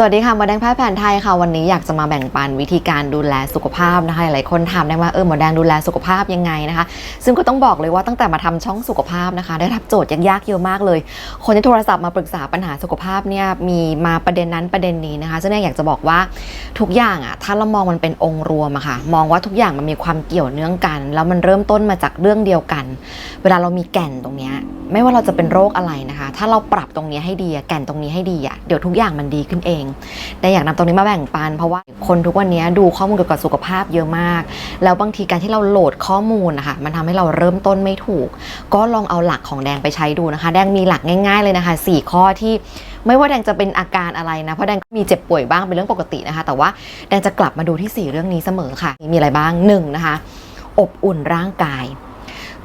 สวัสดีค่ะหมอแดงแพทย์แผนไทยค่ะวันนี้อยากจะมาแบ่งปันวิธีการดูแลสุขภาพนะคะหลายคนถามได้ว่าเออหมอแดงดูแลสุขภาพยังไงนะคะ ซึ่งก็ต้องบอกเลยว่าตั้งแต่มาทำช่องสุขภาพนะคะ ได้รับโจทย์ยากๆเยอะมากเลย คนที่โทรศัพท์มาปรึกษาปัญหาสุขภาพเนี่ยมีมาประเด็นนั้นประเด็นนี้นะคะซึ่งเนี่อยากจะบอกว่าทุกอย่างอะถ้าเรามองมันเป็นองค์รวมอะค่ะมองว่าทุกอย่างมันมีความเกี่ยวเนื่องกัน แล้วมันเริ่มต้นมาจากเรื่องเดียวกัน เวลาเรามีแก่นตรงเนี้ยไม่ว่าเราจะเป็นโรคอะไรนะคะ ถ้าเราปรับตรงนี้ให้ดีแก่นตรงนี้ให้ดีอะเดี๋ยวทุกอย่างมันดีขึ้นเองแต่อยากนำตรงนี้มาแบ่งปัน เพราะว่าคนทุกวันนี้ดูข้อมูลเกี่ยวกับสุขภาพเยอะมาก แล้วบางทีการที่เราโหลดข้อมูลนะคะมันทำให้เราเริ่มต้นไม่ถูก ก็ลองเอาหลักของแดงไปใช้ดูนะคะ แดงมีหลักง่าย ๆเลยนะคะ 4 ข้อที่ไม่ว่าแดงจะเป็นอาการอะไรนะ เพราะแดงก็มีเจ็บป่วยบ้างเป็นเรื่องปกตินะคะ แต่ว่าแดงจะกลับมาดูที่ 4 เรื่องนี้เสมอค่ะ มีอะไรบ้างหนึ่งนะคะอบอุ่นร่างกาย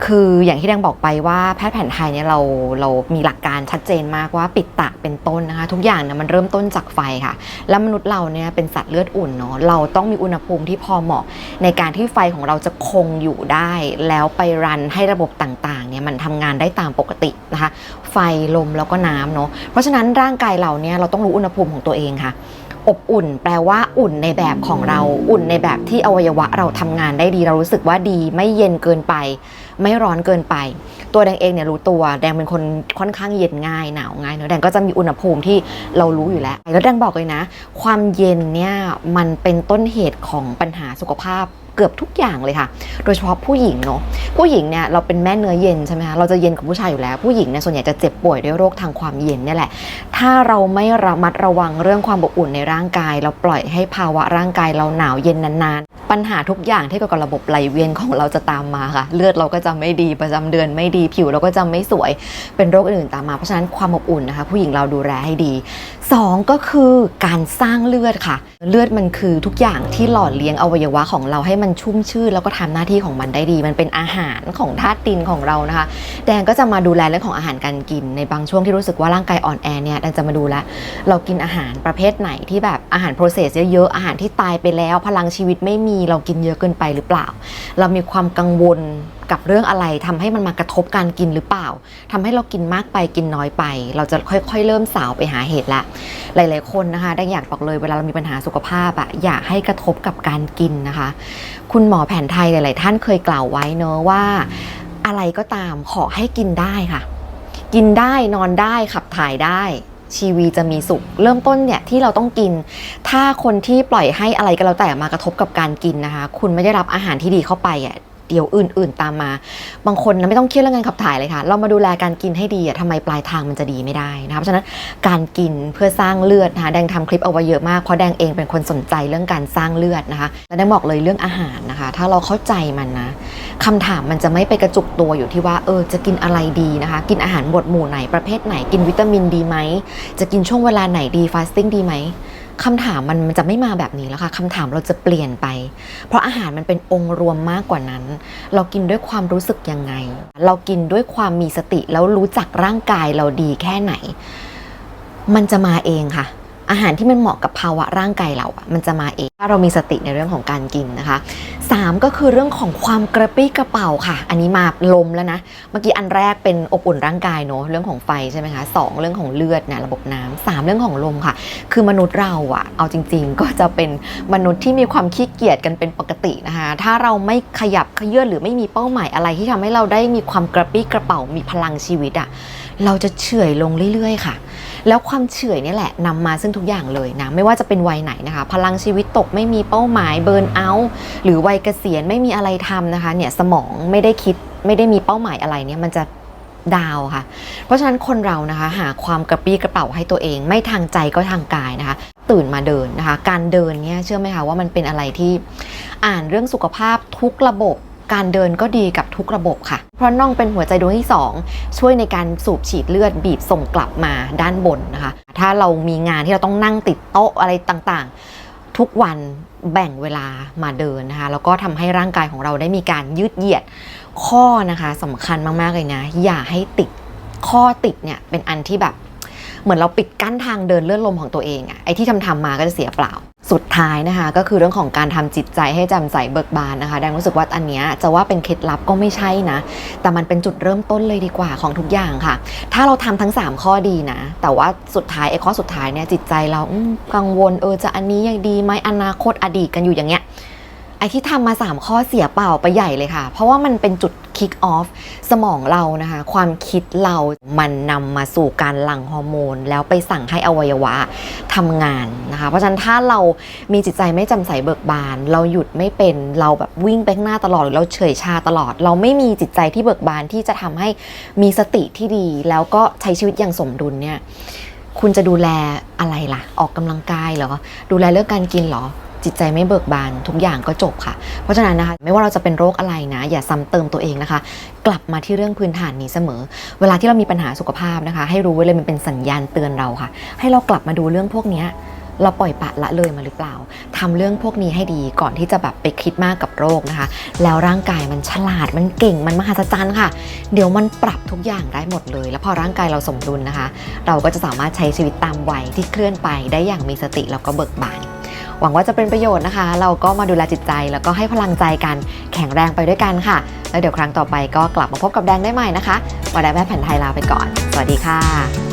คืออย่างที่แดงบอกไปว่าแพทย์แผนไทยเนี่ยเราเรามีหลักการชัดเจนมากว่าปิดตะเป็นต้นนะคะ ทุกอย่างเนี่ยมันเริ่มต้นจากไฟค่ะ แล้วมนุษย์เราเนี่ยเป็นสัตว์เลือดอุ่นเนาะเราต้องมีอุณหภูมิที่พอเหมาะ ในการที่ไฟของเราจะคงอยู่ได้ แล้วไปรันให้ระบบต่างๆเนี่ยมันทำงานได้ตามปกตินะคะ ไฟลมแล้วก็น้ำเนาะเพราะฉะนั้นร่างกายเราเนี่ยเราต้องรู้อุณหภูมิของตัวเองค่ะอบอุ่นแปลว่าอุ่นในแบบของเรา อุ่นในแบบที่อวัยวะเราทำงานได้ดี เรารู้สึกว่าดีไม่เย็นเกินไป ไม่ร้อนเกินไป ตัวแดงเองเนี่ยรู้ตัวแดงเป็นคนค่อนข้างเย็นง่ายหนาวง่ายเนอะแดงก็จะมีอุณหภูมิที่เรารู้อยู่แล้ว แล้วแดงบอกเลยนะ ความเย็นเนี่ยมันเป็นต้นเหตุของปัญหาสุขภาพเกือบทุกอย่างเลยค่ะ โดยเฉพาะผู้หญิงเนาะ ผู้หญิงเนี่ยเราเป็นแม่เนื้อเย็นใช่ไหมคะ เราจะเย็นกับผู้ชายอยู่แล้ว ผู้หญิงเนี่ยส่วนใหญ่จะเจ็บป่วยด้วยโรคทางความเย็นนี่แหละ ถ้าเราไม่ระมัดระวังเรื่องความอบอุ่นในร่างกาย เราปล่อยให้ภาวะร่างกายเราหนาวเย็นนาน ปัญหาทุกอย่างที่เกี่ยวกับระบบไหลเวียนของเราจะตามมาค่ะ เลือดเราก็จะไม่ดีประจำเดือนไม่ดีผิวเราก็จะไม่สวยเป็นโรคอื่นตามมาเพราะฉะนั้นความอบอุ่นนะคะ ผู้หญิงเราดูแลให้ดีสองก็คือการสร้างเลือดค่ะ เลือดมันคือทุกอย่างที่หล่อเลี้ยงอวัยวะของเราให้มันชุ่มชื่นแล้วก็ทำหน้าที่ของมันได้ดี มันเป็นอาหารของธาตุดินของเรานะคะ แดงก็จะมาดูแลเรื่องของอาหารการกิน ในบางช่วงที่รู้สึกว่าร่างกายอ่อนแอเนี่ยแดงจะมาดูแลเรากินอาหารประเภทไหนที่แบบอาหารโปรเซสเยอะๆอาหารที่ตายไปแล้ว พลังชีวิตไม่มีเรากินเยอะเกินไปหรือเปล่า เรามีความกังวลกับเรื่องอะไรทำให้มันมากระทบการกินหรือเปล่าทำให้เรากินมากไปกินน้อยไป เราจะค่อยๆ เริ่มสาวไปหาเหตุละ หลาย ๆ คนนะคะได้อยากบอกเลยเวลาเรามีปัญหาสุขภาพอะอย่าให้กระทบกับการกินนะคะ คุณหมอแผนไทยหลาย ๆ ท่านเคยกล่าวไว้เนอะว่า อะไรก็ตามขอให้กินได้ค่ะ กินได้นอนได้ขับถ่ายได้ ชีวีจะมีสุข เริ่มต้นเนี่ยที่เราต้องกิน ถ้าคนที่ปล่อยให้อะไรก็แล้วแต่มากระทบกับการกินนะคะ คุณไม่ได้รับอาหารที่ดีเข้าไปอะ เดี๋ยวอื่น ๆ ตามมา บางคนนะไม่ต้องเครียดเรื่องการขับถ่ายเลยค่ะ เรามาดูแลการกินให้ดีอะทำไมปลายทางมันจะดีไม่ได้นะคะเพราะฉะนั้นการกินเพื่อสร้างเลือดนะคะแดงทำคลิปเอาไว้เยอะมากเพราะแดงเองเป็นคนสนใจเรื่องการสร้างเลือดนะคะและแดงบอกเลยเรื่องอาหารนะคะ ถ้าเราเข้าใจมันนะคำถามมันจะไม่ไปกระจุกตัวอยู่ที่ว่าเออจะกินอะไรดีนะคะ กินอาหารหมวดหมู่ไหนประเภทไหนกินวิตามินดีไหมจะกินช่วงเวลาไหนดีฟาสติ้งดีไหม คำถามมันมันจะไม่มาแบบนี้แล้วค่ะคำถามเราจะเปลี่ยนไป เพราะอาหารมันเป็นองค์รวมมากกว่านั้น เรากินด้วยความรู้สึกยังไง เรากินด้วยความมีสติแล้วรู้จักร่างกายเราดีแค่ไหน มันจะมาเองค่ะ อาหารที่มันเหมาะกับภาวะร่างกายเราอะมันจะมาเองถ้าเรามีสติในเรื่องของการกินนะคะสามก็คือเรื่องของความกระปี้กระเป๋าค่ะ อันนี้มาลมแล้วนะ เมื่อกี้อันแรกเป็นอบอุ่นร่างกายเนอะเรื่องของไฟใช่ไหมคะสองเรื่องของเลือดนะระบบน้ำสามเรื่องของลมค่ะ คือมนุษย์เราอะเอาจริง ๆ ก็จะเป็นมนุษย์ที่มีความขี้เกียจกันเป็นปกตินะคะ ถ้าเราไม่ขยับขยื้อนหรือไม่มีเป้าหมายอะไรที่ทำให้เราได้มีความกระปี้กระเป๋ามีพลังชีวิตอะเราจะเฉื่อยลงเรื่อย ๆ ค่ะ แล้วความเฉื่อยนี่แหละนำมาซึ่งทุกอย่างเลยนะไม่ว่าจะเป็นวัยไหนนะคะ พลังชีวิตตกไม่มีเป้าหมายเบิร์นเอาท์หรือวัยเกษียณไม่มีอะไรทำนะคะเนี่ยสมองไม่ได้คิดไม่ได้มีเป้าหมายอะไรเนี่ยมันจะดาวค่ะ เพราะฉะนั้นคนเรานะคะหาความกระปรี้กระเป๋าให้ตัวเอง ไม่ทางใจก็ทางกายนะคะ ตื่นมาเดินนะคะ การเดินเนี่ยเชื่อไหมคะว่ามันเป็นอะไรที่อ่านเรื่องสุขภาพทุกระบบ การเดินก็ดีกับทุกระบบค่ะ เพราะน่องเป็นหัวใจดวงที่ 2 ช่วยในการสูบฉีดเลือดบีบส่งกลับมาด้านบนนะคะ ถ้าเรามีงานที่เราต้องนั่งติดโต๊ะอะไรต่างๆ ทุกวันแบ่งเวลามาเดินนะคะ แล้วก็ทำให้ร่างกายของเราได้มีการยืดเหยียดข้อนะคะสำคัญมากๆเลยนะ อย่าให้ติดข้อติดเนี่ยเป็นอันที่แบบ เหมือนเราปิดกั้นทางเดินเลื่อนลมของตัวเองอะไอ้ที่ทำทำๆมาก็จะเสียเปล่า สุดท้ายนะคะก็คือเรื่องของการทำจิตใจให้จำใสเบิกบานนะคะแดงรู้สึกว่าอันเนี้ยจะว่าเป็นเคล็ดลับก็ไม่ใช่นะ แต่มันเป็นจุดเริ่มต้นเลยดีกว่าของทุกอย่างค่ะ ถ้าเราทำทั้ง 3 ข้อดีนะ แต่ว่าสุดท้ายไอ้ข้อสุดท้ายเนี่ยจิตใจเรากังวลเออจะอันนี้ยังดีไหมอนาคตอดีตกันอยู่อย่างเงี้ย อ้ที่ทำมา 3 ข้อเสียเปล่าไปใหญ่เลยค่ะ เพราะว่ามันเป็นจุดคิกออฟสมองเรานะคะ ความคิดเรามันนำมาสู่การหลั่งฮอร์โมน แล้วไปสั่งให้อวัยวะทำงานนะคะ เพราะฉะนั้นถ้าเรามีจิตใจไม่จำใสเบิกบาน เราหยุดไม่เป็นเราแบบวิ่งไปข้างหน้าตลอดหรือเราเฉยชาตลอด เราไม่มีจิตใจที่เบิกบานที่จะทำให้มีสติที่ดี แล้วก็ใช้ชีวิตอย่างสมดุลเนี่ยคุณจะดูแลอะไรล่ะ ออกกำลังกายเหรอ ดูแลเรื่องการกินเหรอ จิตใจไม่เบิกบานทุกอย่างก็จบค่ะ เพราะฉะนั้นนะคะไม่ว่าเราจะเป็นโรคอะไรนะ อย่าซ้ำเติมตัวเองนะคะ กลับมาที่เรื่องพื้นฐานนี้เสมอ เวลาที่เรามีปัญหาสุขภาพนะคะ ให้รู้ไว้เลยมันเป็นสัญญาณเตือนเราค่ะ ให้เรากลับมาดูเรื่องพวกนี้เราปล่อยปะละเลยมาหรือเปล่าทำเรื่องพวกนี้ให้ดีก่อนที่จะแบบไปคิดมากกับโรคนะคะ แล้วร่างกายมันฉลาด มันเก่ง มันมหัศจรรย์ค่ะ เดี๋ยวมันปรับทุกอย่างได้หมดเลย แล้วพอร่างกายเราสมดุลนะคะ เราก็จะสามารถใช้ชีวิตตามวัยที่เคลื่อนไปได้อย่างมีสติแล้วก็เบิกบาน หวังว่าจะเป็นประโยชน์นะคะ เราก็มาดูแลจิตใจแล้วก็ให้พลังใจกันแข็งแรงไปด้วยกันค่ะ แล้วเดี๋ยวครั้งต่อไปก็กลับมาพบกับแดงได้ใหม่นะคะวันแดงแม่แผ่นไทยลาไปก่อน สวัสดีค่ะ